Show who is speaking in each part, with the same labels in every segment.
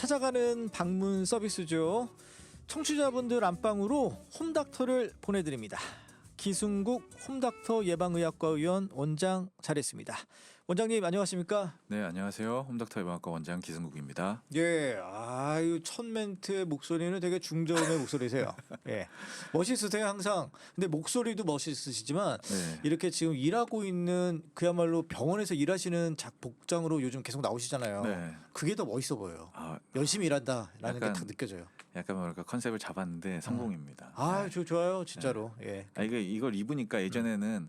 Speaker 1: 찾아가는 방문 서비스죠. 청취자분들 안방으로 홈닥터를 보내드립니다. 기순국 홈닥터 예방의학과 의원 원장 자리했습니다. 원장님 안녕하십니까?
Speaker 2: 네 안녕하세요 홈닥터 예방학과 원장 기승국입니다.
Speaker 1: 예, 아유 첫 멘트의 목소리는 되게 중저음의 목소리세요. 예, 멋있으세요 항상. 근데 목소리도 멋있으시지만
Speaker 2: 네.
Speaker 1: 이렇게 지금 일하고 있는 그야말로 병원에서 일하시는 작 복장으로 요즘 계속 나오시잖아요.
Speaker 2: 네.
Speaker 1: 그게 더 멋있어 보여요.
Speaker 2: 아
Speaker 1: 열심히 일한다라는 게
Speaker 2: 약간
Speaker 1: 딱 느껴져요.
Speaker 2: 약간 뭐랄까 컨셉을 잡았는데 성공입니다.
Speaker 1: 아, 저 좋아요, 진짜로. 예.
Speaker 2: 아 이게 이걸 입으니까 예전에는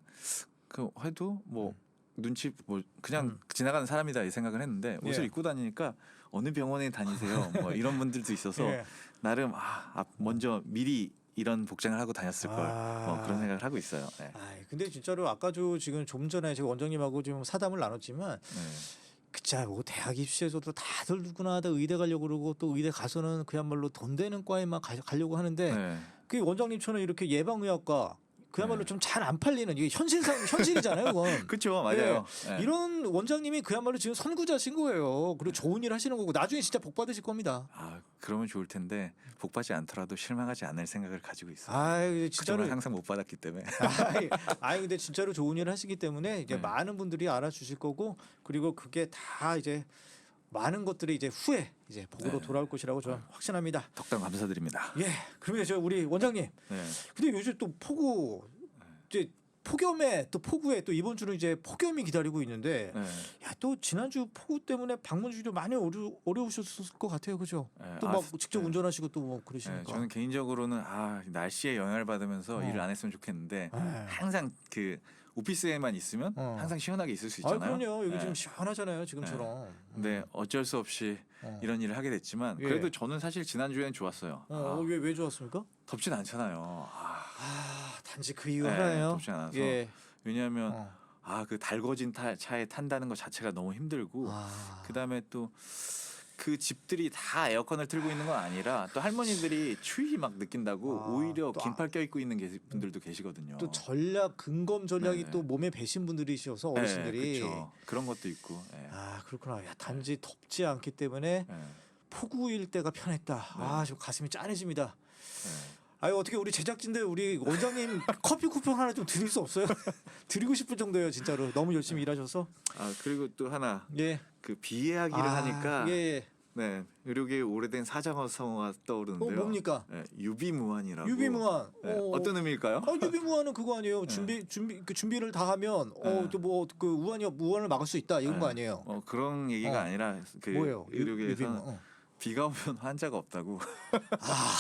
Speaker 2: 그 해도 뭐 눈치 뭐 그냥 지나가는 사람이다 이 생각을 했는데 옷을
Speaker 1: 음. 예.
Speaker 2: 입고 다니니까 어느 병원에 다니세요 뭐 이런 분들도 있어서
Speaker 1: 예.
Speaker 2: 나름 아 아, 먼저 미리 이런 복장을 하고 다녔을 걸
Speaker 1: 아.
Speaker 2: 뭐 그런 생각을 하고 있어요. 네.
Speaker 1: 아, 근데 진짜로 아까 저 지금 좀 전에 제가 원장님하고 지금 사담을 나눴지만
Speaker 2: 네.
Speaker 1: 그자 뭐 대학 입시에서도 다들 누구나 다 의대 가려고 그러고 또 의대 가서는 그야말로 돈 되는 과에만 가, 가려고 하는데
Speaker 2: 네.
Speaker 1: 그 원장님처럼 이렇게 예방의학과 그야말로
Speaker 2: 네.
Speaker 1: 좀잘 안 팔리는 이게 현실상 현실이잖아요, 그건.
Speaker 2: 그렇죠 맞아요.
Speaker 1: 예.
Speaker 2: 네.
Speaker 1: 이런 원장님이 그야말로 지금 선구자신 거예요. 그리고 좋은 일 하시는 거고 나중에 진짜 복 받으실 겁니다.
Speaker 2: 아 그러면 좋을 텐데 복 받지 않더라도 실망하지 않을 생각을 가지고 있어요.
Speaker 1: 아,
Speaker 2: 그동안
Speaker 1: 진짜로
Speaker 2: 항상 못 받았기 때문에.
Speaker 1: 아이 근데 진짜로 좋은 일을 하시기 때문에 이제
Speaker 2: 네.
Speaker 1: 많은 분들이 알아주실 거고 그리고 그게 다 이제 많은 것들이 이제 후에 이제 복으로
Speaker 2: 네.
Speaker 1: 돌아올 것이라고 저는 확신합니다.
Speaker 2: 덕담 감사드립니다.
Speaker 1: 예, 그러면 저 우리 원장님.
Speaker 2: 네.
Speaker 1: 근데 요즘 또 폭우 이제 폭염에 또 폭우에 또 이번 주는 이제 폭염이 기다리고 있는데
Speaker 2: 네.
Speaker 1: 야 또 지난주 폭우 때문에 방문주도 많이 어려, 어려우셨을 것 같아요, 그죠?
Speaker 2: 네,
Speaker 1: 또
Speaker 2: 아,
Speaker 1: 막 직접
Speaker 2: 네.
Speaker 1: 운전하시고 또뭐
Speaker 2: 네,
Speaker 1: 그러시니까.
Speaker 2: 저는 개인적으로는 아 날씨에 영향을 받으면서
Speaker 1: 어.
Speaker 2: 일을 안 했으면 좋겠는데
Speaker 1: 네.
Speaker 2: 항상 그 오피스에만 있으면
Speaker 1: 어.
Speaker 2: 항상 시원하게 있을 수
Speaker 1: 아,
Speaker 2: 있잖아요.
Speaker 1: 그럼요. 여기
Speaker 2: 네.
Speaker 1: 지금 시원하잖아요, 지금처럼.
Speaker 2: 근데 어쩔 수 없이
Speaker 1: 어.
Speaker 2: 이런 일을 하게 됐지만
Speaker 1: 예.
Speaker 2: 그래도 저는 사실 지난 주에는 좋았어요.
Speaker 1: 어,
Speaker 2: 아,
Speaker 1: 왜, 왜 좋았습니까?
Speaker 2: 덥진 않잖아요. 아,
Speaker 1: 아, 단지 그 이유
Speaker 2: 네,
Speaker 1: 하나예요.
Speaker 2: 덥지 않아서.
Speaker 1: 예.
Speaker 2: 왜냐하면
Speaker 1: 어.
Speaker 2: 아 그 달궈진 타, 차에 탄다는 것 자체가 너무 힘들고
Speaker 1: 아.
Speaker 2: 그다음에 또 그 집들이 다 에어컨을 틀고 있는 건 아니라 또 할머니들이 추위 막 느낀다고
Speaker 1: 아,
Speaker 2: 오히려
Speaker 1: 또
Speaker 2: 긴팔 껴입고 있는 게- 분들도 계시거든요.
Speaker 1: 또 전략 근검 전략이
Speaker 2: 네.
Speaker 1: 또 몸에 배신 분들이셔서
Speaker 2: 네,
Speaker 1: 어르신들이
Speaker 2: 그쵸. 그런 것도 있고. 예.
Speaker 1: 아 그렇구나. 야, 단지 덥지 않기 때문에
Speaker 2: 예.
Speaker 1: 폭우일 때가 편했다. 아, 저 가슴이 짠해집니다.
Speaker 2: 예.
Speaker 1: 아유 어떻게 우리 제작진들 우리 원장님 커피 쿠폰 하나 좀 드릴 수 없어요? 드리고 싶을 정도예요, 진짜로. 너무 열심히 일하셔서.
Speaker 2: 아 그리고 또 하나
Speaker 1: 예.
Speaker 2: 그 비예하기를
Speaker 1: 아,
Speaker 2: 하니까
Speaker 1: 예, 예.
Speaker 2: 네 의료계의 오래된 사자성어가 떠오르는데요.
Speaker 1: 어, 뭡니까?
Speaker 2: 예, 유비무환이라고.
Speaker 1: 유비무환.
Speaker 2: 네,
Speaker 1: 어,
Speaker 2: 어떤 의미일까요?
Speaker 1: 아, 유비무환은 그거 아니에요. 준비 준비 그 준비를 다 하면
Speaker 2: 네.
Speaker 1: 어또 뭐 그 우환이 우환을 막을 수 있다 이런 거
Speaker 2: 네.
Speaker 1: 아니에요.
Speaker 2: 어, 그런 얘기가
Speaker 1: 어.
Speaker 2: 아니라 그
Speaker 1: 뭐예요? 유비무환. 어.
Speaker 2: 비가 오면 환자가 없다고. 아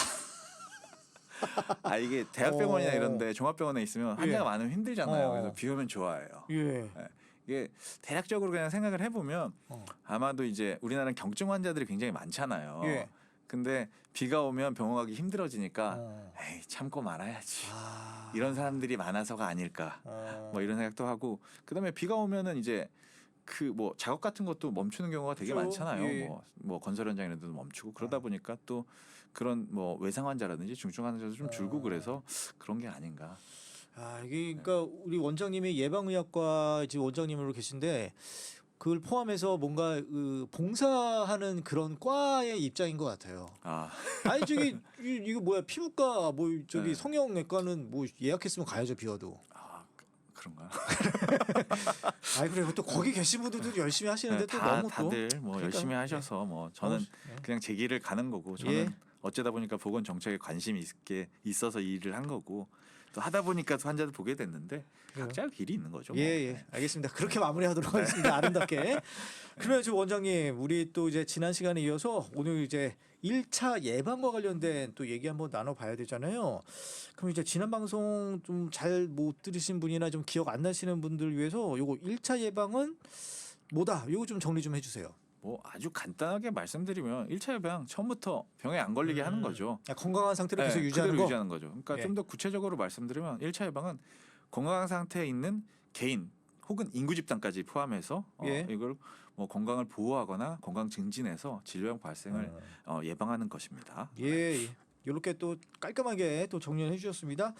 Speaker 2: 이게 대학병원이나
Speaker 1: 어.
Speaker 2: 이런데 종합병원에 있으면 환자가
Speaker 1: 예.
Speaker 2: 많으면 힘들잖아요.
Speaker 1: 어.
Speaker 2: 그래서 비 오면 좋아해요.
Speaker 1: 예.
Speaker 2: 예. 이게 대략적으로 그냥 생각을 해보면
Speaker 1: 어.
Speaker 2: 아마도 이제 우리나라는 경증 환자들이 굉장히 많잖아요.
Speaker 1: 예.
Speaker 2: 근데 비가 오면 병원 가기 힘들어지니까
Speaker 1: 어.
Speaker 2: 에이 참고 말아야지.
Speaker 1: 아.
Speaker 2: 이런 사람들이 많아서가 아닐까.
Speaker 1: 어.
Speaker 2: 뭐 이런 생각도 하고 그다음에 비가 오면은 이제 그 뭐 작업 같은 것도 멈추는 경우가 되게
Speaker 1: 그렇죠.
Speaker 2: 많잖아요.
Speaker 1: 예.
Speaker 2: 뭐, 뭐 건설 현장이라도 멈추고 그러다 보니까 또 그런 뭐 외상 환자라든지 중증 환자도 좀 줄고
Speaker 1: 어.
Speaker 2: 그래서 그런 게 아닌가.
Speaker 1: 아 이게 그러니까 우리 원장님이 예방의학과 지금 원장님으로 계신데 그걸 포함해서 뭔가 그 봉사하는 그런 과의 입장인 것 같아요.
Speaker 2: 아
Speaker 1: 아니 저기 이, 이거 뭐야 피부과 뭐 저기
Speaker 2: 네.
Speaker 1: 성형외과는 뭐 예약했으면 가야죠 비와도.
Speaker 2: 아, 그- 그런가?
Speaker 1: 아이 그래 또 거기 계신 분들도 열심히 하시는데 또
Speaker 2: 네, 다
Speaker 1: 너무 또
Speaker 2: 다들 뭐
Speaker 1: 그러니까,
Speaker 2: 열심히 하셔서 뭐 저는
Speaker 1: 네.
Speaker 2: 그냥 제 길을 가는 거고 저는
Speaker 1: 예.
Speaker 2: 어쩌다 보니까 보건 정책에 관심이 있게 있어서 이 일을 한 거고 또 하다 보니까 또 환자들 보게 됐는데 각자 길이 있는 거죠. 뭐.
Speaker 1: 예, 예. 알겠습니다. 그렇게 마무리하도록 하겠습니다. 아름답게. 그러면 저 원장님, 우리 또 이제 지난 시간에 이어서 오늘 이제 1차 예방과 관련된 또 얘기 한번 나눠봐야 되잖아요. 그럼 이제 지난 방송 좀 잘 못 들으신 분이나 좀 기억 안 나시는 분들 위해서 요거 1차 예방은 뭐다? 요거 좀 정리 좀 해주세요.
Speaker 2: 뭐 아주 간단하게 말씀드리면 1차 예방 처음부터 병에 안 걸리게 하는 거죠.
Speaker 1: 야, 건강한 상태를
Speaker 2: 네,
Speaker 1: 계속 유지하는
Speaker 2: 그대로
Speaker 1: 거.
Speaker 2: 유지하는 거죠. 그러니까
Speaker 1: 예.
Speaker 2: 좀 더 구체적으로 말씀드리면 1차 예방은 건강한 상태에 있는 개인 혹은 인구 집단까지 포함해서 어,
Speaker 1: 예.
Speaker 2: 이걸 뭐 건강을 보호하거나 건강 증진해서 질병 발생을 어, 예방하는 것입니다.
Speaker 1: 예, 예. 이렇게 또 깔끔하게 또 정리를 해주셨습니다.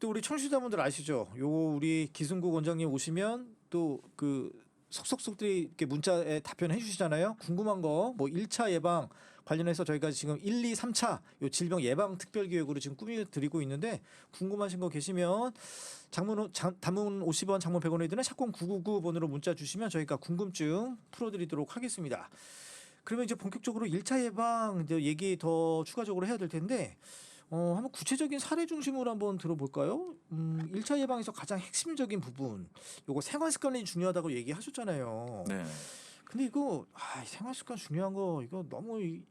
Speaker 1: 또 우리 청취자분들 아시죠? 요 우리 기승국 원장님 오시면 또 그 속속속들이 이렇게 문자에 답변해 주시잖아요. 궁금한 거 뭐 1차 예방 관련해서 저희가 지금 1, 2, 3차 요 질병 예방 특별 기획으로 지금 꾸며 드리고 있는데 궁금하신 거 계시면 장문 장, 단문 50원, 장문 100원에 드는 샷건 999번으로 문자 주시면 저희가 궁금증 풀어 드리도록 하겠습니다. 그러면 이제 본격적으로 1차 예방 이제 얘기 더 추가적으로 해야 될 텐데 어, 한번 구체적인 사례 중심으로 한번 들어볼까요? 음, 1차 예방에서 가장 핵심적인 부분, 요거 생활 습관이 중요하다고 얘기하셨잖아요.
Speaker 2: 네.
Speaker 1: 근데 이거 아, 이 생활 습관 중요한 거 이거 너무 이,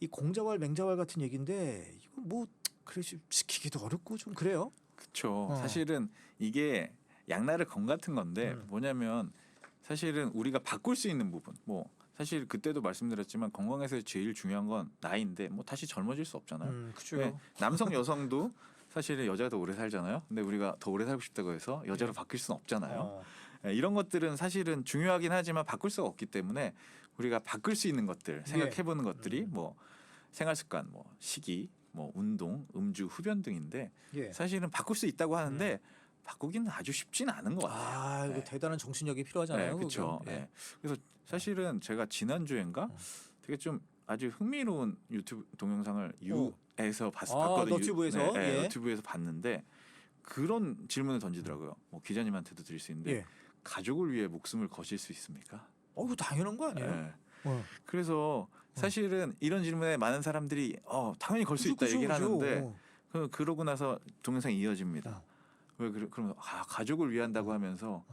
Speaker 1: 이 공자왈 맹자왈 같은 얘기인데 이거 뭐 그래 시키기도 어렵고 좀 그래요.
Speaker 2: 그렇죠.
Speaker 1: 어.
Speaker 2: 사실은 이게 양날의 검 같은 건데
Speaker 1: 음.
Speaker 2: 뭐냐면 사실은 우리가 바꿀 수 있는 부분 뭐 사실 그때도 말씀드렸지만 건강에서 제일 중요한 건 나이인데 뭐 다시 젊어질 수 없잖아요.
Speaker 1: 음, 그죠.
Speaker 2: 네, 남성 여성도 사실은 여자가 더 오래 살잖아요. 근데 우리가 더 오래 살고 싶다고 해서 여자로 바뀔 수는 없잖아요.
Speaker 1: 어,
Speaker 2: 네, 이런 것들은 사실은 중요하긴 하지만 바꿀 수가 없기 때문에 우리가 바꿀 수 있는 것들 생각해보는 것들이
Speaker 1: 음.
Speaker 2: 뭐 생활 습관, 뭐 식이, 뭐 운동, 음주, 흡연 등인데
Speaker 1: 예.
Speaker 2: 사실은 바꿀 수 있다고 하는데 바꾸기는 아주 쉽지는 않은 것 같아요.
Speaker 1: 아, 이거
Speaker 2: 네.
Speaker 1: 대단한 정신력이 필요하잖아요.
Speaker 2: 네, 그렇죠.
Speaker 1: 그거. 예.
Speaker 2: 네. 그래서 사실은 제가 지난 주엔가
Speaker 1: 어.
Speaker 2: 되게 좀 아주 흥미로운 유튜브 동영상을 유에서 봤,
Speaker 1: 아,
Speaker 2: 봤거든요. 유-
Speaker 1: 너튜브에서?
Speaker 2: 네, 네,
Speaker 1: 예.
Speaker 2: 유튜브에서 봤는데 그런 질문을 던지더라고요. 뭐 기자님한테도 드릴 수 있는데
Speaker 1: 예.
Speaker 2: 가족을 위해 목숨을 거실 수 있습니까?
Speaker 1: 어, 이거 당연한 거 아니에요?
Speaker 2: 네.
Speaker 1: 어.
Speaker 2: 그래서 사실은 이런 질문에 많은 사람들이 어 당연히 걸 수
Speaker 1: 그죠,
Speaker 2: 있다
Speaker 1: 그죠,
Speaker 2: 얘기를
Speaker 1: 그죠.
Speaker 2: 하는데
Speaker 1: 어.
Speaker 2: 그 그러고 나서 동영상이 이어집니다.
Speaker 1: 어.
Speaker 2: 왜 그러, 그러면 아, 가족을 위한다고 하면서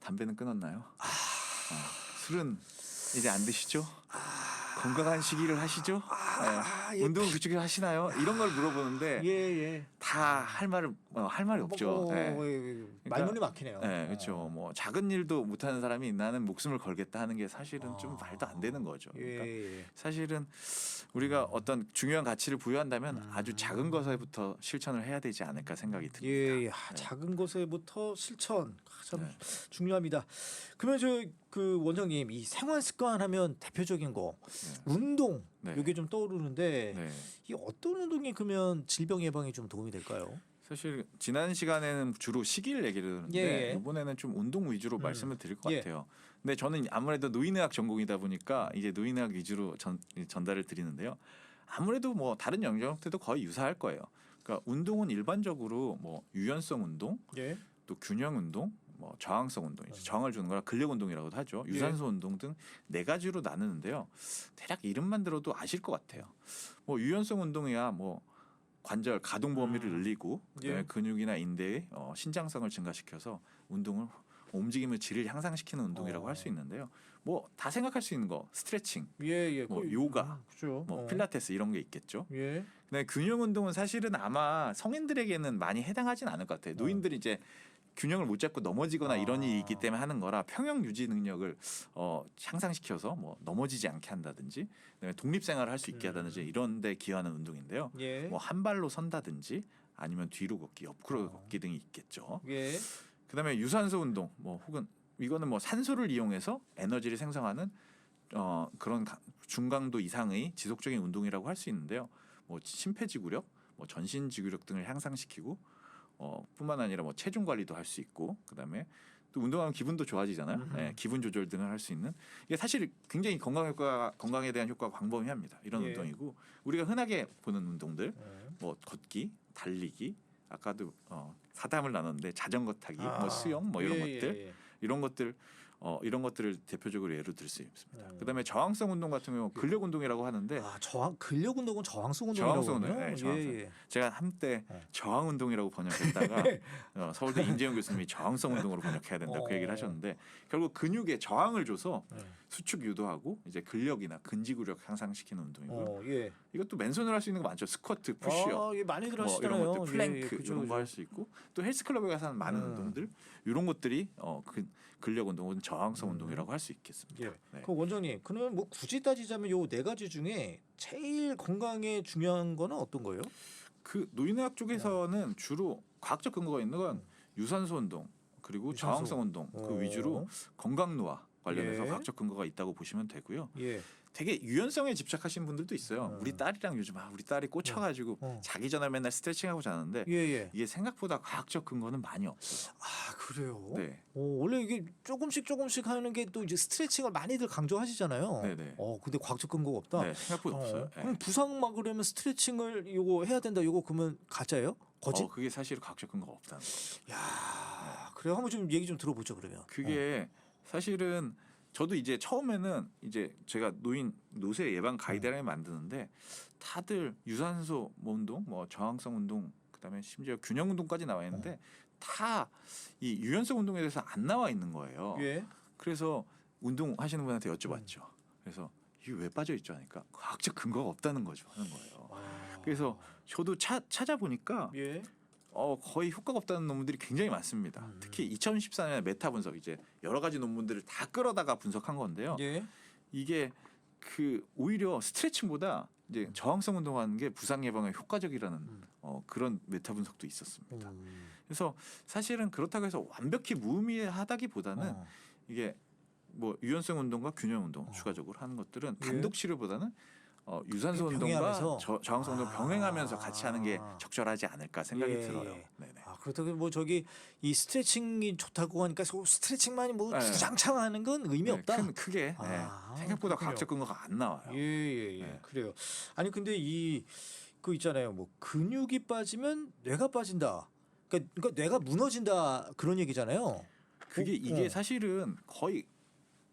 Speaker 2: 담배는 끊었나요?
Speaker 1: 아.
Speaker 2: 어, 술은 이제 안 드시죠?
Speaker 1: 아.
Speaker 2: 건강한 식이를 하시죠?
Speaker 1: 아,
Speaker 2: 네.
Speaker 1: 예.
Speaker 2: 운동 규칙을 하시나요? 이런 걸 물어보는데
Speaker 1: 예, 예.
Speaker 2: 다 할 말을 어, 할 말이 없죠.
Speaker 1: 뭐,
Speaker 2: 네.
Speaker 1: 뭐, 예, 예.
Speaker 2: 그러니까-
Speaker 1: 말문이 막히네요.
Speaker 2: 네, 그렇죠. 뭐 작은 일도 못하는 사람이 나는 목숨을 걸겠다 하는 게 사실은 좀
Speaker 1: 아.
Speaker 2: 말도 안 되는 거죠. 그러니까
Speaker 1: 예, 예.
Speaker 2: 사실은 우리가 어떤 중요한 가치를 부여한다면
Speaker 1: 음.
Speaker 2: 아주 작은 것에부터 실천을 해야 되지 않을까 생각이 듭니다.
Speaker 1: 예, 예. 아,
Speaker 2: 네.
Speaker 1: 작은 것에부터 실천 아, 참
Speaker 2: 네.
Speaker 1: 중요합니다. 그러면 저 그 원장님 이 생활 습관 하면 대표적인 거 운동
Speaker 2: 네.
Speaker 1: 이게 좀 떠오르는데
Speaker 2: 네.
Speaker 1: 이 어떤 운동이 그러면 질병 예방에 좀 도움이 될까요?
Speaker 2: 사실 지난 시간에는 주로 시기를 얘기를 했는데
Speaker 1: 예, 예.
Speaker 2: 이번에는 좀 운동 위주로
Speaker 1: 음.
Speaker 2: 말씀을 드릴 것
Speaker 1: 예.
Speaker 2: 같아요. 근데 저는 아무래도 노인의학 전공이다 보니까 이제 노인의학 위주로 전, 전달을 드리는데요. 아무래도 뭐 다른 영역들도 거의 유사할 거예요. 그러니까 운동은 일반적으로 뭐 유연성 운동,
Speaker 1: 예.
Speaker 2: 또 균형 운동, 뭐 저항성 운동, 이제
Speaker 1: 음.
Speaker 2: 저항을 주는 거라 근력 운동이라고도 하죠.
Speaker 1: 예.
Speaker 2: 유산소 운동 등 네 가지로 나누는데요. 대략 이름만 들어도 아실 것 같아요. 뭐 유연성 운동이야 뭐 관절 가동 범위를
Speaker 1: 음.
Speaker 2: 늘리고 그다음에
Speaker 1: 예.
Speaker 2: 근육이나 인대의 어, 신장성을 증가시켜서 운동을 움직임의 질을 향상시키는 운동이라고
Speaker 1: 어.
Speaker 2: 할 수 있는데요. 뭐 다 생각할 수 있는 거 스트레칭,
Speaker 1: 예, 예.
Speaker 2: 뭐 요가,
Speaker 1: 음, 그죠.
Speaker 2: 뭐
Speaker 1: 어.
Speaker 2: 필라테스 이런 게 있겠죠.
Speaker 1: 예.
Speaker 2: 근데 균형 운동은 사실은 아마 성인들에게는 많이 해당하진 않을 것 같아요. 노인들이 이제 균형을 못 잡고 넘어지거나 이런
Speaker 1: 아.
Speaker 2: 일이 있기 때문에 하는 거라 평형 유지 능력을 어, 향상시켜서 뭐 넘어지지 않게 한다든지 그다음에 독립 생활을 할 수 있게
Speaker 1: 음.
Speaker 2: 하다든지 이런 데 기여하는 운동인데요.
Speaker 1: 예.
Speaker 2: 뭐 한 발로 선다든지 아니면 뒤로 걷기, 옆으로
Speaker 1: 어.
Speaker 2: 걷기 등이 있겠죠.
Speaker 1: 예.
Speaker 2: 그다음에 유산소 운동 뭐 혹은 이거는 뭐 산소를 이용해서 에너지를 생성하는 어 그런 가- 중강도 이상의 지속적인 운동이라고 할 수 있는데요. 뭐 심폐지구력, 뭐 전신지구력 등을 향상시키고 어 뿐만 아니라 뭐 체중 관리도 할 수 있고 그다음에 또 운동하면 기분도 좋아지잖아요. 네, 기분 조절 등을 할 수 있는 이게 사실 굉장히 건강 효과 건강에 대한 효과가 광범위합니다. 이런
Speaker 1: 예.
Speaker 2: 운동이고 우리가 흔하게 보는 운동들
Speaker 1: 예.
Speaker 2: 뭐 걷기, 달리기, 아까도 어, 사담을 나눴는데 자전거 타기,
Speaker 1: 아.
Speaker 2: 뭐 수영, 뭐 이런
Speaker 1: 예,
Speaker 2: 것들,
Speaker 1: 예, 예.
Speaker 2: 이런 것들, 어, 이런 것들을 대표적으로 예로 들 수 있습니다.
Speaker 1: 음.
Speaker 2: 그다음에 저항성 운동 같은 경우 근력 운동이라고 하는데
Speaker 1: 아, 저항 근력 운동은 저항성 운동이라고
Speaker 2: 저항성 운동? 네, 저항성.
Speaker 1: 예, 예.
Speaker 2: 제가 한때
Speaker 1: 어.
Speaker 2: 저항 운동이라고 번역했다가 어, 서울대 임재영 교수님이 저항성 운동으로 번역해야 된다고 그 얘기를
Speaker 1: 어.
Speaker 2: 하셨는데 결국 근육에 저항을 줘서
Speaker 1: 예.
Speaker 2: 수축 유도하고 이제 근력이나 근지구력 향상시키는 운동이고요.
Speaker 1: 어, 예.
Speaker 2: 이것도 맨손으로 할 수 있는 거 많죠. 스쿼트, 푸시업.
Speaker 1: 아, 예, 많이들
Speaker 2: 뭐
Speaker 1: 하시잖아요.
Speaker 2: 이런 것들 플랭크
Speaker 1: 예, 예, 그죠,
Speaker 2: 이런 거. 할 수 있고 또 헬스 클럽에 가서 하는 많은
Speaker 1: 음.
Speaker 2: 운동들 이런 것들이 어 그, 근력 운동은 저항성
Speaker 1: 음.
Speaker 2: 운동이라고 할 수 있겠습니다.
Speaker 1: 예.
Speaker 2: 네.
Speaker 1: 그 원장님, 그러면 뭐 굳이 따지자면 요 네 가지 중에 제일 건강에 중요한 거는 어떤 거예요?
Speaker 2: 그 노인의학 쪽에서는 주로 과학적 근거가 있는 건
Speaker 1: 음.
Speaker 2: 유산소 운동 그리고
Speaker 1: 유산소.
Speaker 2: 저항성 운동
Speaker 1: 어.
Speaker 2: 그 위주로 건강 노화 관련해서
Speaker 1: 예.
Speaker 2: 과학적 근거가 있다고 보시면 되고요.
Speaker 1: 예.
Speaker 2: 되게 유연성에 집착하시는 분들도 있어요.
Speaker 1: 음.
Speaker 2: 우리 딸이랑 요즘 아 우리 딸이 꽂혀가지고
Speaker 1: 어.
Speaker 2: 자기 전에 맨날 스트레칭하고 자는데
Speaker 1: 예 예.
Speaker 2: 이게 생각보다 과학적 근거는 많이 없어요.
Speaker 1: 아 그래요.
Speaker 2: 네,
Speaker 1: 오, 원래 이게 조금씩 조금씩 하는 게 또 이제 스트레칭을 많이들 강조하시잖아요.
Speaker 2: 네네.
Speaker 1: 어 근데 과학적 근거가 없다.
Speaker 2: 네 생각보다
Speaker 1: 어,
Speaker 2: 없어요. 네.
Speaker 1: 그럼 부상 막으려면 스트레칭을 요거 해야 된다. 요거 그러면 가짜예요? 거짓?
Speaker 2: 어, 그게 사실 과학적 근거가 없다는 거죠.
Speaker 1: 야 그래요. 한번 좀 얘기 좀 들어보죠 그러면.
Speaker 2: 그게 사실은 저도 이제 처음에는 이제 제가 노인 노쇠 예방 가이드라인 만드는데 다들 유산소 뭐 운동, 뭐 저항성 운동, 그다음에 심지어 균형 운동까지 나와 있는데 다 이 유연성 운동에 대해서 안 나와 있는 거예요.
Speaker 1: 어. 예.
Speaker 2: 그래서 운동 하시는 분한테 여쭤봤죠. 그래서 이게 왜 빠져 있죠 하니까 과학적 근거가 없다는 거죠 하는 거예요.
Speaker 1: 아.
Speaker 2: 그래서 저도 차, 찾아보니까
Speaker 1: 예.
Speaker 2: 어, 거의 효과가 없다는 논문들이 굉장히 많습니다.
Speaker 1: 음.
Speaker 2: 특히 2014년에 메타 분석 이제 여러 가지 논문들을 다 끌어다가 분석한 건데요.
Speaker 1: 예.
Speaker 2: 이게 그 오히려 스트레칭보다 이제 저항성 운동하는 게 부상 예방에 효과적이라는
Speaker 1: 음.
Speaker 2: 어, 그런 메타 분석도 있었습니다.
Speaker 1: 음.
Speaker 2: 그래서 사실은 그렇다고 해서 완벽히 무의미하다기보다는
Speaker 1: 어.
Speaker 2: 이게 뭐 유연성 운동과 균형 운동
Speaker 1: 어.
Speaker 2: 추가적으로 하는 것들은
Speaker 1: 예.
Speaker 2: 단독 치료보다는 어, 유산소 운동과? 저, 저항성 운동
Speaker 1: 아.
Speaker 2: 병행하면서 같이 하는 게 적절하지 않을까 생각이
Speaker 1: 예,
Speaker 2: 들어요.
Speaker 1: 예.
Speaker 2: 네네.
Speaker 1: 아 그렇다고 뭐 저기 이 스트레칭이 좋다고 하니까 소- 스트레칭만이 뭐
Speaker 2: 네.
Speaker 1: 주장창 하는 건 의미
Speaker 2: 네,
Speaker 1: 없다.
Speaker 2: 큰, 크게 네.
Speaker 1: 아,
Speaker 2: 생각보다
Speaker 1: 그렇군요.
Speaker 2: 과학적 근거가 안 나와요.
Speaker 1: 예예 예,
Speaker 2: 네.
Speaker 1: 그래요. 아니 근데 이 그 있잖아요. 뭐 근육이 빠지면 뇌가 빠진다. 그러니까, 그러니까 뇌가 무너진다 그런 얘기잖아요.
Speaker 2: 그게
Speaker 1: 어,
Speaker 2: 이게
Speaker 1: 어.
Speaker 2: 사실은 거의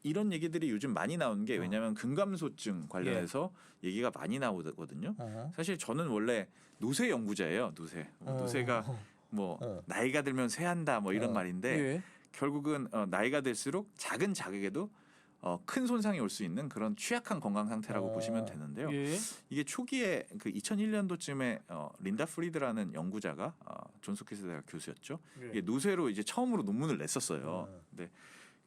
Speaker 2: 이런 얘기들이 요즘 많이 나오는 게
Speaker 1: 어.
Speaker 2: 왜냐하면 근감소증 관련해서 얘기가 많이 나오거든요.
Speaker 1: 어.
Speaker 2: 사실 저는 원래 노쇠 연구자예요. 노쇠. 뭐
Speaker 1: 어.
Speaker 2: 노쇠가 뭐
Speaker 1: 어.
Speaker 2: 나이가 들면 쇠한다 뭐 이런
Speaker 1: 어.
Speaker 2: 말인데
Speaker 1: 예.
Speaker 2: 결국은 어, 나이가 들수록 작은 자극에도 어, 큰 손상이 올 수 있는 그런 취약한 건강 상태라고
Speaker 1: 어.
Speaker 2: 보시면 되는데요.
Speaker 1: 예.
Speaker 2: 이게 초기에 그 2001년도쯤에 어, 린다 프리드라는 연구자가 어, 존스키스 대학 교수였죠.
Speaker 1: 예.
Speaker 2: 이게 노쇠로 이제 처음으로 논문을 냈었어요.
Speaker 1: 음.
Speaker 2: 근데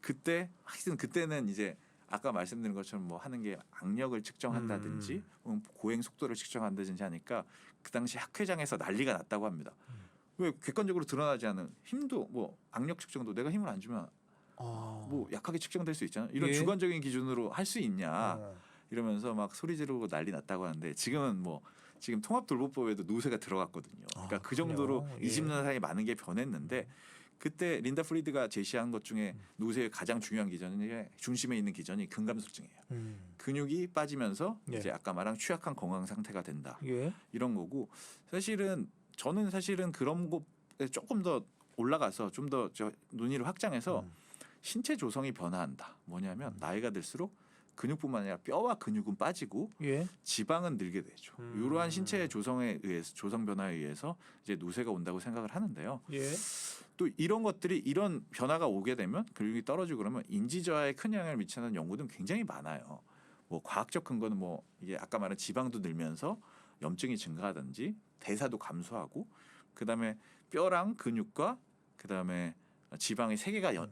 Speaker 2: 그때 하여튼 그때는 이제 아까 말씀드린 것처럼 뭐 하는 게 악력을 측정한다든지
Speaker 1: 음.
Speaker 2: 고행 속도를 측정한다든지 하니까 그 당시 학회장에서 난리가 났다고 합니다.
Speaker 1: 음.
Speaker 2: 왜 객관적으로 드러나지 않은 힘도 뭐 악력 측정도 내가 힘을 안 주면
Speaker 1: 아.
Speaker 2: 뭐 약하게 측정될 수 있잖아요. 이런
Speaker 1: 예.
Speaker 2: 주관적인 기준으로 할 수 있냐
Speaker 1: 어.
Speaker 2: 이러면서 막 소리 지르고 난리 났다고 하는데 지금은 뭐 지금 통합 돌보법에도 노쇠가 들어갔거든요. 그러니까
Speaker 1: 아,
Speaker 2: 그 정도로?
Speaker 1: 예.
Speaker 2: 20년 사이에 많은 게 변했는데 그때 린다 프리드가 제시한 것 중에
Speaker 1: 음.
Speaker 2: 노쇠의 가장 중요한 기전이 중심에 있는 기전이 근감소증이에요.
Speaker 1: 음.
Speaker 2: 근육이 빠지면서
Speaker 1: 예.
Speaker 2: 이제 아까 말한 취약한 건강 상태가 된다
Speaker 1: 예.
Speaker 2: 이런 거고 사실은 저는 사실은 그런 곳에 조금 더 올라가서 좀더저 논의를 확장해서
Speaker 1: 음.
Speaker 2: 신체 조성이 변화한다. 뭐냐면 나이가 들수록 근육뿐만 아니라 뼈와 근육은 빠지고
Speaker 1: 예.
Speaker 2: 지방은 늘게 되죠.
Speaker 1: 음.
Speaker 2: 이러한 신체 조성에 의해서 조성 변화에 의해서 이제 노쇠가 온다고 생각을 하는데요.
Speaker 1: 예.
Speaker 2: 또 이런 것들이 이런 변화가 오게 되면 근육이 떨어지고 그러면 인지 저하에 큰 영향을 미치는 연구는 굉장히 많아요. 뭐 과학적 근거는 뭐 이게 아까 말한 지방도 늘면서 염증이 증가하든지 대사도 감소하고 그다음에 뼈랑 근육과 그다음에 지방의 세 개가 연,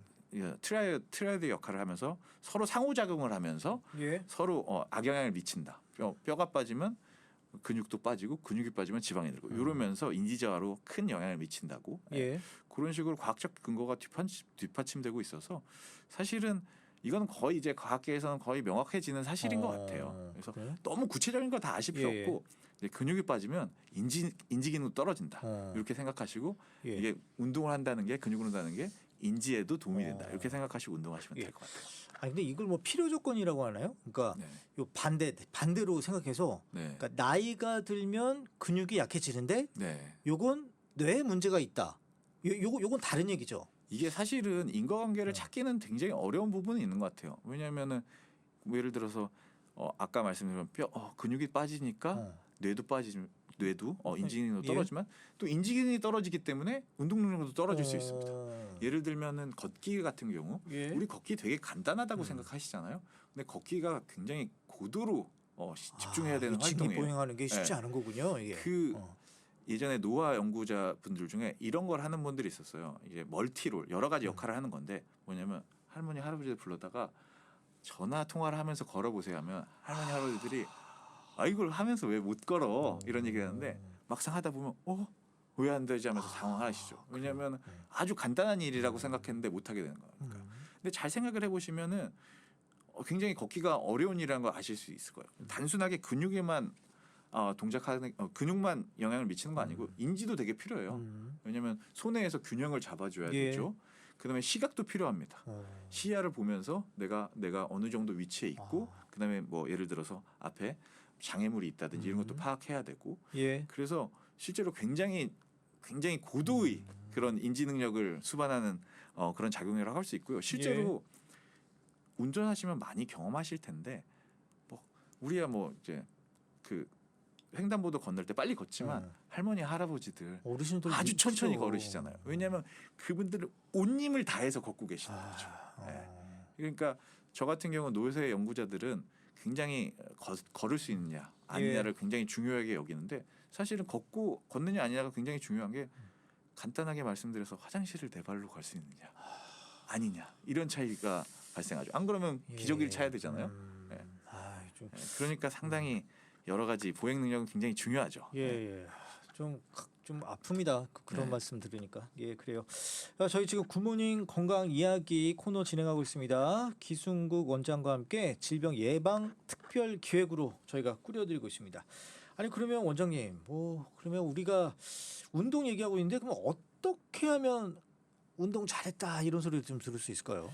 Speaker 2: 트라이 트라이드 역할을 하면서 서로 상호작용을 하면서
Speaker 1: 예.
Speaker 2: 서로 어, 악영향을 미친다. 뼈, 뼈가 빠지면 근육도 빠지고 근육이 빠지면 지방이 늘고
Speaker 1: 음.
Speaker 2: 이러면서 인지저하로 큰 영향을 미친다고
Speaker 1: 예.
Speaker 2: 그런 식으로 과학적 근거가 뒷받침, 뒷받침되고 있어서 사실은 이건 거의 이제 과학계에서는 거의 명확해지는 사실인 것
Speaker 1: 어,
Speaker 2: 같아요. 그래서
Speaker 1: 그래요?
Speaker 2: 너무 구체적인 거 다 아실 필요
Speaker 1: 예, 예.
Speaker 2: 없고 이제 근육이 빠지면 인지 인지 기능도 떨어진다.
Speaker 1: 어.
Speaker 2: 이렇게 생각하시고
Speaker 1: 예.
Speaker 2: 이게 운동을 한다는 게 근육을 한다는 게 인지에도 도움이 된다.
Speaker 1: 어.
Speaker 2: 이렇게 생각하시고 운동하시면
Speaker 1: 예.
Speaker 2: 될 것 같아요.
Speaker 1: 아니 근데 이걸 뭐 필요 조건이라고 하나요? 그러니까
Speaker 2: 네.
Speaker 1: 요 반대 반대로 생각해서
Speaker 2: 네.
Speaker 1: 그러니까 나이가 들면 근육이 약해지는데
Speaker 2: 네.
Speaker 1: 요건 뇌에 문제가 있다. 요 요거 요건 다른 얘기죠.
Speaker 2: 이게 사실은 인과관계를
Speaker 1: 네.
Speaker 2: 찾기는 굉장히 어려운 부분이 있는 것 같아요. 왜냐하면은 뭐 예를 들어서 어, 아까 말씀드린 뼈 어, 근육이 빠지니까
Speaker 1: 어.
Speaker 2: 뇌도 빠지 뇌도 어, 인지 기능도
Speaker 1: 예.
Speaker 2: 떨어지만 또 인지 기능이 떨어지기 때문에 운동 능력도 떨어질 수 있습니다.
Speaker 1: 어.
Speaker 2: 예를 들면은 걷기 같은 경우
Speaker 1: 예.
Speaker 2: 우리 걷기 되게 간단하다고
Speaker 1: 음.
Speaker 2: 생각하시잖아요. 근데 걷기가 굉장히 고도로 어, 시- 집중해야
Speaker 1: 아,
Speaker 2: 되는
Speaker 1: 위층이
Speaker 2: 활동이에요.
Speaker 1: 보행하는 게 쉽지
Speaker 2: 네.
Speaker 1: 않은 거군요. 이게.
Speaker 2: 그
Speaker 1: 어.
Speaker 2: 예전에 노화 연구자 분들 중에 이런 걸 하는 분들이 있었어요. 이제 멀티롤 여러 가지
Speaker 1: 음.
Speaker 2: 역할을 하는 건데 뭐냐면 할머니 할아버지들 불러다가 전화 통화를 하면서 걸어보세요 하면 할머니 할아버지들이 아 이걸 하면서 왜 못 걸어 이런 얘기를 하는데 막상 하다 보면 어 왜 안 되지 하면서 당황하시죠. 왜냐하면
Speaker 1: 음.
Speaker 2: 아주 간단한 일이라고 생각했는데 못 하게 되는 거예요.
Speaker 1: 음.
Speaker 2: 근데 잘 생각을 해보시면은 어, 굉장히 걷기가 어려운 일이라는 걸 아실 수 있을 거예요. 단순하게 근육에만 어, 동작하는 어, 근육만 영향을 미치는 거 아니고 인지도 되게 필요해요.
Speaker 1: 음.
Speaker 2: 왜냐하면 손에서 균형을 잡아줘야
Speaker 1: 예.
Speaker 2: 되죠. 그다음에 시각도 필요합니다.
Speaker 1: 어.
Speaker 2: 시야를 보면서 내가 내가 어느 정도 위치에 있고
Speaker 1: 아.
Speaker 2: 그다음에 뭐 예를 들어서 앞에 장애물이 있다든지 이런 것도
Speaker 1: 음.
Speaker 2: 파악해야 되고
Speaker 1: 예.
Speaker 2: 그래서 실제로 굉장히 굉장히 고도의
Speaker 1: 음.
Speaker 2: 그런 인지 능력을 수반하는 어, 그런 작용이라고 할 수 있고요. 실제로
Speaker 1: 예.
Speaker 2: 운전하시면 많이 경험하실 텐데 뭐 우리야 뭐 이제 그 횡단보도 건널 때 빨리 걷지만
Speaker 1: 음.
Speaker 2: 할머니 할아버지들
Speaker 1: 어르신들
Speaker 2: 아주 천천히
Speaker 1: 그렇죠.
Speaker 2: 걸으시잖아요. 왜냐하면 그분들은 온 힘을 다해서 걷고 계시는
Speaker 1: 아,
Speaker 2: 거죠.
Speaker 1: 어.
Speaker 2: 네. 그러니까 저 같은 경우 노세 연구자들은 굉장히 거, 걸을 수 있느냐 아니냐를 굉장히 중요하게 여기는데 사실은 걷고 걷느냐 아니냐가 굉장히 중요한 게 간단하게 말씀드려서 화장실을 네 발로 갈 수 있느냐 아니냐 이런 차이가 발생하죠. 안 그러면
Speaker 1: 예.
Speaker 2: 기저귀를 차야 되잖아요.
Speaker 1: 음.
Speaker 2: 네.
Speaker 1: 아, 좀
Speaker 2: 네, 그러니까 상당히 여러 가지 보행 능력은 굉장히 중요하죠.
Speaker 1: 예,
Speaker 2: 네.
Speaker 1: 예. 좀, 좀 아픕니다. 그- 그런
Speaker 2: 네.
Speaker 1: 말씀 들으니까. 예, 그래요. 아, 저희 지금 굿모닝 건강 이야기 코너 진행하고 있습니다. 기순국 원장과 함께 질병 예방 특별 기획으로 저희가 꾸려드리고 있습니다. 아니 그러면 원장님, 뭐 그러면 우리가 운동 얘기하고 있는데 그럼 어떻게 하면 운동 잘했다 이런 소리 좀 들을 수 있을까요?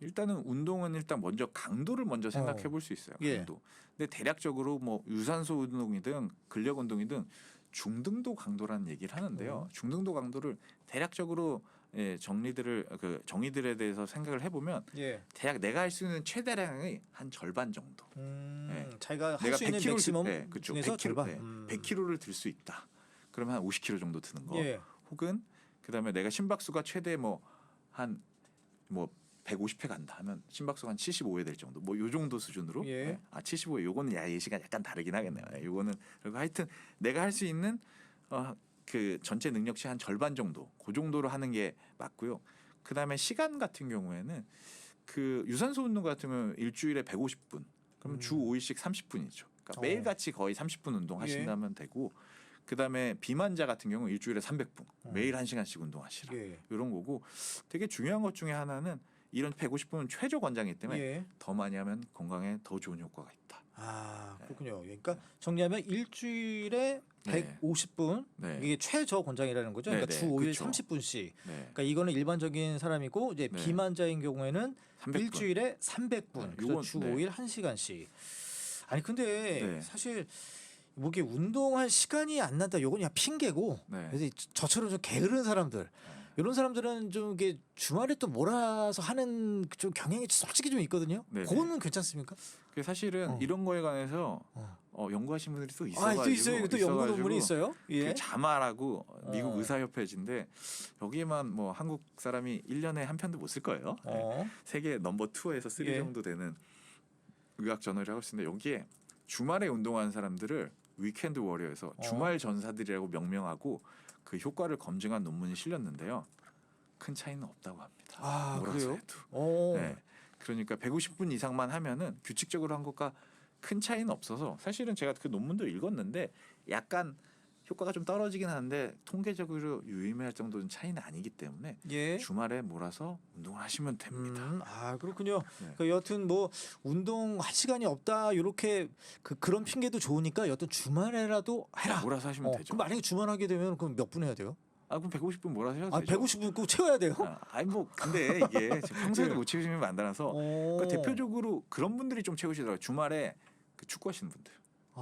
Speaker 2: 일단은 운동은 일단 먼저 강도를 먼저 생각해 볼 수 있어요.
Speaker 1: 예.
Speaker 2: 강도. 근데 대략적으로 뭐 유산소 운동이든 근력 운동이든 중등도 강도라는 얘기를 하는데요.
Speaker 1: 음.
Speaker 2: 중등도 강도를 대략적으로 예, 정리들을 그 정의들에 대해서 생각을 해보면
Speaker 1: 예.
Speaker 2: 대략 내가 할 수 있는 최대량의 한 절반 정도.
Speaker 1: 음,
Speaker 2: 네.
Speaker 1: 자기가 할 수 있는
Speaker 2: 100kg 를
Speaker 1: 맥시멈
Speaker 2: 들, 네, 그쵸.
Speaker 1: 중에서
Speaker 2: 100kg,
Speaker 1: 절반.
Speaker 2: 네,
Speaker 1: 음.
Speaker 2: 100kg를 들 수 있다. 그러면 한 50kg 정도 드는 거.
Speaker 1: 예.
Speaker 2: 혹은 그다음에 내가 심박수가 최대 뭐 한뭐 150회 간다 하면 심박수가 한 75회 될 정도 뭐 요 정도 수준으로
Speaker 1: 예.
Speaker 2: 네. 아 75회 요거는 야 예시가 약간 다르긴 하겠네요 네, 요거는 그리고 하여튼 내가 할 수 있는 어 그 전체 능력치 한 절반 정도 그 정도로 하는 게 맞고요 그 다음에 시간 같은 경우에는 그 유산소 운동 같으면 일주일에 150분 그러면 주
Speaker 1: 음.
Speaker 2: 5일씩 30분이죠 그러니까
Speaker 1: 어.
Speaker 2: 매일 같이 거의 30분 운동
Speaker 1: 예.
Speaker 2: 하신다면 되고 그다음에 비만자 같은 경우 일주일에 300분
Speaker 1: 어.
Speaker 2: 매일 1시간씩 운동하시라
Speaker 1: 예.
Speaker 2: 이런 거고 되게 중요한 것 중에 하나는 이런 150분은 최저 권장이기 때문에
Speaker 1: 예.
Speaker 2: 더 많이 하면 건강에 더 좋은 효과가 있다.
Speaker 1: 아
Speaker 2: 네.
Speaker 1: 그렇군요. 그러니까 정리하면 일주일에
Speaker 2: 네.
Speaker 1: 150분
Speaker 2: 네.
Speaker 1: 이게 최저 권장이라는 거죠. 그러니까
Speaker 2: 네,
Speaker 1: 주
Speaker 2: 네,
Speaker 1: 5일
Speaker 2: 그쵸.
Speaker 1: 30분씩.
Speaker 2: 네.
Speaker 1: 그러니까 이거는 일반적인 사람이고 이제
Speaker 2: 네.
Speaker 1: 비만자인 경우에는
Speaker 2: 300분.
Speaker 1: 일주일에 300분.
Speaker 2: 네,
Speaker 1: 그래서
Speaker 2: 요건-
Speaker 1: 주
Speaker 2: 네.
Speaker 1: 5일 1시간씩. 아니 근데
Speaker 2: 네.
Speaker 1: 사실 뭐 이게 운동할 시간이 안 난다. 요건 그냥 핑계고.
Speaker 2: 네.
Speaker 1: 그래서 이- 저처럼 좀 게으른 사람들 이런 사람들은 좀 이게 주말에 또 몰아서 하는 좀 경향이 솔직히 좀 있거든요.
Speaker 2: 네네.
Speaker 1: 그거는 괜찮습니까?
Speaker 2: 그 사실은
Speaker 1: 어.
Speaker 2: 이런 거에 관해서
Speaker 1: 어.
Speaker 2: 어, 연구하신 분들이 또
Speaker 1: 아,
Speaker 2: 있어가지고
Speaker 1: 또 있어요. 또 연구 논문이 있어요. 예.
Speaker 2: 그 자마라고 미국
Speaker 1: 어.
Speaker 2: 의사협회지인데 여기에만 뭐 한국 사람이 1년에 한 편도 못 쓸 거예요. 네.
Speaker 1: 어.
Speaker 2: 세계 넘버 2에서 3
Speaker 1: 예.
Speaker 2: 정도 되는 의학 저널이라고 있는데 여기에 주말에 운동하는 사람들을 위켄드 워리어에서
Speaker 1: 어.
Speaker 2: 주말 전사들이라고 명명하고 그 효과를 검증한 논문이 실렸는데요. 큰 차이는 없다고 합니다.
Speaker 1: 아,
Speaker 2: 몰아서
Speaker 1: 그래요?
Speaker 2: 해도.
Speaker 1: 어.
Speaker 2: 네. 그러니까 150분 이상만 하면은 규칙적으로 한 것과 큰 차이는 없어서 사실은 제가 그 논문도 읽었는데 약간 효과가 좀 떨어지긴 하는데 통계적으로 유의미할 정도는 차이는 아니기 때문에
Speaker 1: 예.
Speaker 2: 주말에 몰아서 운동을 하시면 됩니다.
Speaker 1: 음, 아 그렇군요.
Speaker 2: 네.
Speaker 1: 그 여튼 뭐 운동할 시간이 없다 이렇게 그 그런 핑계도 좋으니까 여튼 주말에라도 해라.
Speaker 2: 몰아서 하시면
Speaker 1: 어,
Speaker 2: 되죠.
Speaker 1: 그럼 만약에 주말 하게 되면 그럼 몇 분 해야 돼요?
Speaker 2: 아 그럼 150분 몰아서 해도
Speaker 1: 아
Speaker 2: 되죠.
Speaker 1: 150분 꼭 채워야 돼요?
Speaker 2: 아, 아니 뭐 근데 이게 지금 평소에도
Speaker 1: 예.
Speaker 2: 못 채우시면 안 되나서
Speaker 1: 어.
Speaker 2: 그 대표적으로 그런 분들이 좀 채우시더라고요. 주말에 그 축구하시는 분들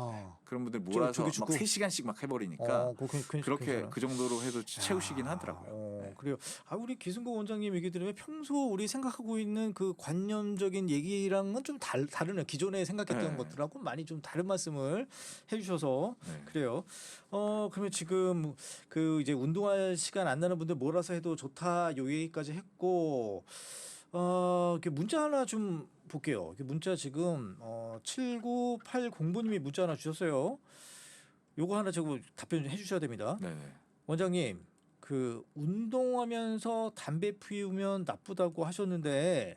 Speaker 1: 아.
Speaker 2: 그런 분들 몰아서? 막 3시간씩 막 해버리니까
Speaker 1: 어, 그거 괜- 괜-
Speaker 2: 그렇게
Speaker 1: 괜찮아.
Speaker 2: 그 정도로 해도 채우시긴
Speaker 1: 야,
Speaker 2: 하더라고요.
Speaker 1: 어,
Speaker 2: 네.
Speaker 1: 그래요. 아 우리 기승고 원장님 얘기 들으면 평소 우리 생각하고 있는 그 관념적인 얘기랑은 좀 달, 다르네요. 기존에 생각했던
Speaker 2: 네.
Speaker 1: 것들하고 많이 좀 다른 말씀을 해주셔서
Speaker 2: 네.
Speaker 1: 그래요. 어 그러면 지금 그 이제 운동할 시간 안 나는 분들 몰아서 해도 좋다 요 얘기까지 했고 어 이렇게 문자 하나 좀 볼게요. 문자 지금 어 7980번님이 문자 하나 주셨어요. 요거 하나 저거 답변 좀 해주셔야 됩니다.
Speaker 2: 네네.
Speaker 1: 원장님 그 운동하면서 담배 피우면 나쁘다고 하셨는데
Speaker 2: 네.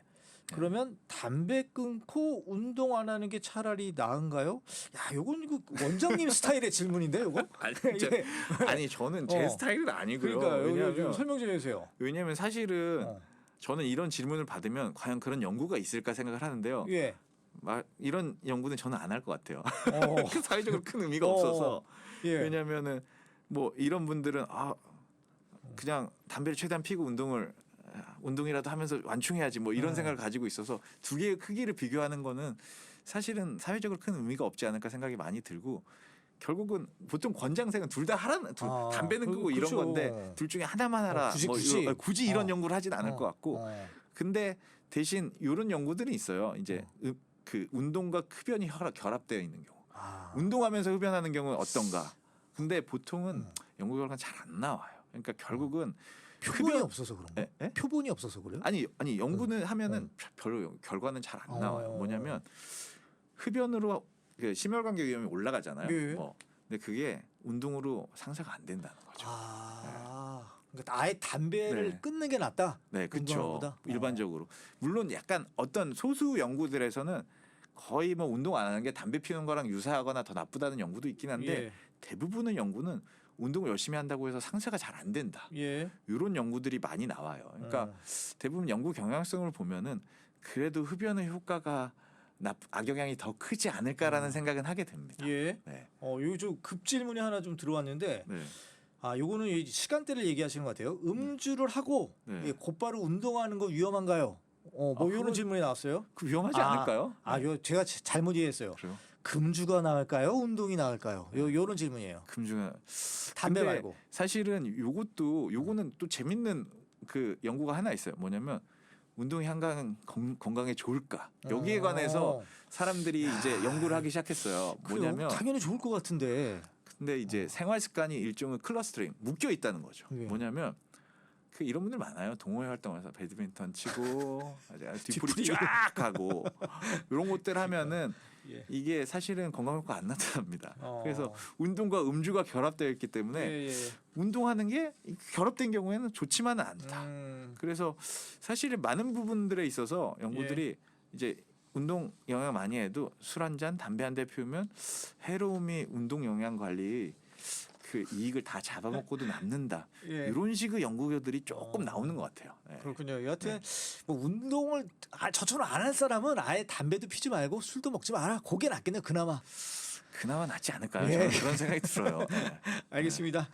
Speaker 1: 그러면 담배 끊고 운동 안 하는 게 차라리 나은가요? 야, 요건 그 원장님 스타일의 질문인데 요거?
Speaker 2: 아니, 진짜,
Speaker 1: 예.
Speaker 2: 아니 저는 제
Speaker 1: 어.
Speaker 2: 스타일은 아니고요.
Speaker 1: 그러니까
Speaker 2: 왜냐하면
Speaker 1: 설명 좀 해주세요.
Speaker 2: 왜냐하면 사실은
Speaker 1: 어.
Speaker 2: 저는 이런 질문을 받으면 과연 그런 연구가 있을까 생각을 하는데요.
Speaker 1: 예.
Speaker 2: 마- 이런 연구는 저는 안 할 것 같아요.
Speaker 1: 어.
Speaker 2: 사회적으로 큰 의미가
Speaker 1: 어.
Speaker 2: 없어서
Speaker 1: 예.
Speaker 2: 왜냐하면은 뭐 이런 분들은 아 그냥 담배를 최대한 피고 운동을 아, 운동이라도 하면서 완충해야지 뭐 이런
Speaker 1: 음.
Speaker 2: 생각을 가지고 있어서 두 개의 크기를 비교하는 거는 사실은 사회적으로 큰 의미가 없지 않을까 생각이 많이 들고 결국은 보통 권장생은 둘 다 하라는 둘,
Speaker 1: 아,
Speaker 2: 담배는
Speaker 1: 그-
Speaker 2: 끄고 이런
Speaker 1: 그렇죠.
Speaker 2: 건데 둘 중에 하나만 하라
Speaker 1: 어, 굳이,
Speaker 2: 뭐
Speaker 1: 굳이.
Speaker 2: 이런- 굳이 이런
Speaker 1: 어.
Speaker 2: 연구를 하진 않을
Speaker 1: 어.
Speaker 2: 것 같고
Speaker 1: 어.
Speaker 2: 근데 대신 이런 연구들이 있어요 이제
Speaker 1: 어.
Speaker 2: 음, 그 운동과 흡연이 혈압, 결합되어 있는 경우
Speaker 1: 아.
Speaker 2: 운동하면서 흡연하는 경우는 어떤가? 근데 보통은
Speaker 1: 음.
Speaker 2: 연구 결과 는 잘 안 나와요. 그러니까 결국은
Speaker 1: 표본이
Speaker 2: 흡연-
Speaker 1: 없어서 그런 거.
Speaker 2: 에? 에?
Speaker 1: 표본이 없어서 그래요?
Speaker 2: 아니 아니 연구는 하면은
Speaker 1: 음.
Speaker 2: 별로 결과는 잘안
Speaker 1: 어.
Speaker 2: 나와요. 뭐냐면 흡연으로 그 심혈관계 위험이 올라가잖아요.
Speaker 1: 예.
Speaker 2: 뭐 근데 그게 운동으로 상쇄가 안 된다는 거죠.
Speaker 1: 아. 그러니까 아예 담배를
Speaker 2: 네.
Speaker 1: 끊는 게 낫다.
Speaker 2: 네, 그렇죠.
Speaker 1: 운동보다?
Speaker 2: 일반적으로 물론 약간 어떤 소수 연구들에서는 거의 뭐 운동 안 하는 게 담배 피우는 거랑 유사하거나 더 나쁘다는 연구도 있긴 한데
Speaker 1: 예.
Speaker 2: 대부분의 연구는 운동을 열심히 한다고 해서 상쇄가 잘 안 된다.
Speaker 1: 예.
Speaker 2: 이런 연구들이 많이 나와요. 그러니까
Speaker 1: 어.
Speaker 2: 대부분 연구 경향성을 보면은 그래도 흡연의 효과가 나, 악영향이 더 크지 않을까라는
Speaker 1: 음.
Speaker 2: 생각은 하게 됩니다.
Speaker 1: 예.
Speaker 2: 네.
Speaker 1: 어, 여기 좀급 질문이 하나 좀 들어왔는데
Speaker 2: 네.
Speaker 1: 아, 요거는 이 시간대를 얘기하시는 것 같아요. 음주를 하고
Speaker 2: 네.
Speaker 1: 예, 곧바로 운동하는 거 위험한가요? 어, 뭐
Speaker 2: 아,
Speaker 1: 이런
Speaker 2: 그건-
Speaker 1: 질문이 나왔어요.
Speaker 2: 그 위험하지
Speaker 1: 아,
Speaker 2: 않을까요?
Speaker 1: 아, 요 제가 자- 잘못 이해했어요.
Speaker 2: 그래요.
Speaker 1: 금주가 나을까요? 운동이 나을까요? 요 요런 질문이에요.
Speaker 2: 금중에
Speaker 1: 담배
Speaker 2: 근데
Speaker 1: 말고.
Speaker 2: 사실은 요것도 요거는 또 재밌는 그 연구가 하나 있어요. 뭐냐면 운동이 한강 건, 건강에 좋을까? 여기에 관해서
Speaker 1: 어,
Speaker 2: 사람들이 이제 연구를 하기 시작했어요.
Speaker 1: 그래요?
Speaker 2: 뭐냐면
Speaker 1: 당연히 좋을 것 같은데.
Speaker 2: 근데 이제 생활 습관이 일종의 클러스터링 묶여 있다는 거죠.
Speaker 1: 예.
Speaker 2: 뭐냐면 그 이런 분들 많아요. 동호회 활동해서 배드민턴 치고 이제 뒤풀이. 쫙 하고 이런 것들 하면은
Speaker 1: 예.
Speaker 2: 이게 사실은 건강 효과 안 나타납니다.
Speaker 1: 어.
Speaker 2: 그래서 운동과 음주가 결합되어 있기 때문에
Speaker 1: 예, 예.
Speaker 2: 운동하는 게 결합된 경우에는 좋지만은 않다.
Speaker 1: 음,
Speaker 2: 그래서 사실은 많은 부분들에 있어서 연구들이
Speaker 1: 예.
Speaker 2: 이제 운동 영향 많이 해도 술 한 잔, 담배 한 대 피우면 해로움이 운동 영양 관리 그 이익을 다 잡아먹고도 남는다.
Speaker 1: 예.
Speaker 2: 이런 식의 연구들이 조금
Speaker 1: 어.
Speaker 2: 나오는 것 같아요. 네.
Speaker 1: 그렇군요. 여하튼 뭐 운동을 아, 저처럼 안 할 사람은 아예 담배도 피지 말고 술도 먹지 마라. 그게 낫겠네요. 그나마.
Speaker 2: 그나마 낫지 않을까요?
Speaker 1: 예.
Speaker 2: 저는 그런 생각이 들어요. 네.
Speaker 1: 알겠습니다.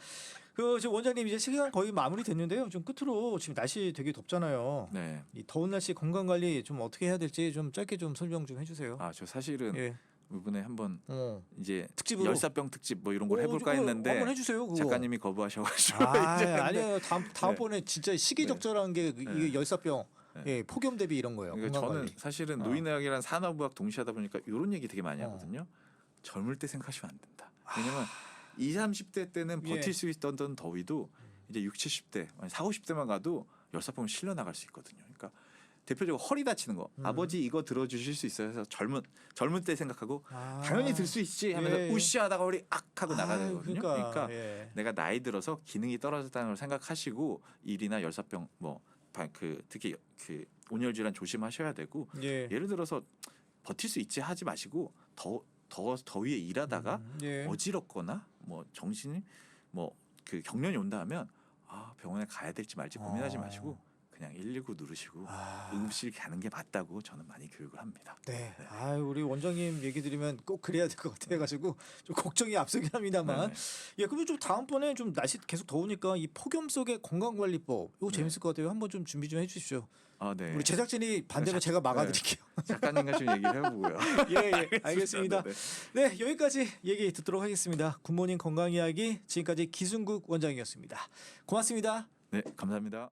Speaker 1: 그 지금 원장님 이제 시간 거의 마무리 됐는데요. 좀 끝으로 지금 날씨 되게 덥잖아요.
Speaker 2: 네.
Speaker 1: 이 더운 날씨 건강 관리 좀 어떻게 해야 될지 좀 짧게 좀 설명 좀 해주세요.
Speaker 2: 아 저 사실은
Speaker 1: 예.
Speaker 2: 이번에 한번
Speaker 1: 어.
Speaker 2: 이제
Speaker 1: 특집으로
Speaker 2: 열사병 특집 뭐 이런 걸
Speaker 1: 어,
Speaker 2: 해볼까 했는데
Speaker 1: 한번 해주세요. 그거.
Speaker 2: 작가님이 거부하셔가지고
Speaker 1: 아, 아니에요. 다음 다음번에 진짜 시기적절한 게 이게
Speaker 2: 네.
Speaker 1: 열사병,
Speaker 2: 네.
Speaker 1: 예, 폭염 대비 이런 거예요.
Speaker 2: 그러니까 저는
Speaker 1: 관리.
Speaker 2: 사실은
Speaker 1: 어.
Speaker 2: 노인의학이랑 산업의학 동시하다 보니까 이런 얘기 되게 많이
Speaker 1: 어.
Speaker 2: 하거든요. 젊을 때 생각하시면 안 된다. 왜냐면 20, 30대 때는
Speaker 1: 예.
Speaker 2: 버틸 수 있던 더위도 이제 60, 70대, 아니 40, 50대만 가도 열사병을 실려 나갈 수 있거든요. 대표적으로 허리 다치는 거.
Speaker 1: 음.
Speaker 2: 아버지 이거 들어주실 수 있어요. 해서 젊은 젊은 때 생각하고
Speaker 1: 아.
Speaker 2: 당연히 들 수 있지 하면서
Speaker 1: 예.
Speaker 2: 우시하다가 허리 악 하고 나가야
Speaker 1: 아유,
Speaker 2: 되거든요.
Speaker 1: 그러니까,
Speaker 2: 그러니까
Speaker 1: 예.
Speaker 2: 내가 나이 들어서 기능이 떨어졌다는 걸 생각하시고 일이나 열사병 뭐 그 특히 그 온열 질환 조심하셔야 되고
Speaker 1: 예.
Speaker 2: 예를 들어서 버틸 수 있지 하지 마시고 더 더 더위에 일하다가
Speaker 1: 음, 예.
Speaker 2: 어지럽거나 뭐 정신이 뭐 그 경련이 온다 하면 아 병원에 가야 될지 말지 고민하지
Speaker 1: 어.
Speaker 2: 마시고 그냥 119 누르시고
Speaker 1: 아.
Speaker 2: 응급실 가는 게 맞다고 저는 많이 교육을 합니다.
Speaker 1: 네. 아, 우리 원장님 얘기 들으면 꼭 그래야 될 것 같아 가지고 좀 걱정이 앞서긴 합니다만.
Speaker 2: 네.
Speaker 1: 예, 그러면 좀 다음번에 좀 날씨 계속 더우니까 이 폭염 속의 건강관리법 이거
Speaker 2: 네.
Speaker 1: 재밌을 것 같아요. 한번 좀 준비 좀 해주십시오.
Speaker 2: 아 네.
Speaker 1: 우리 제작진이 반대면
Speaker 2: 자-
Speaker 1: 제가 막아드릴게요.
Speaker 2: 작가님과 좀 얘기를 해보고요.
Speaker 1: 예, 예, 알겠습니다.
Speaker 2: 네.
Speaker 1: 네, 여기까지 얘기 듣도록 하겠습니다. 굿모닝 건강 이야기 지금까지 기순국 원장이었습니다. 고맙습니다.
Speaker 2: 네, 감사합니다.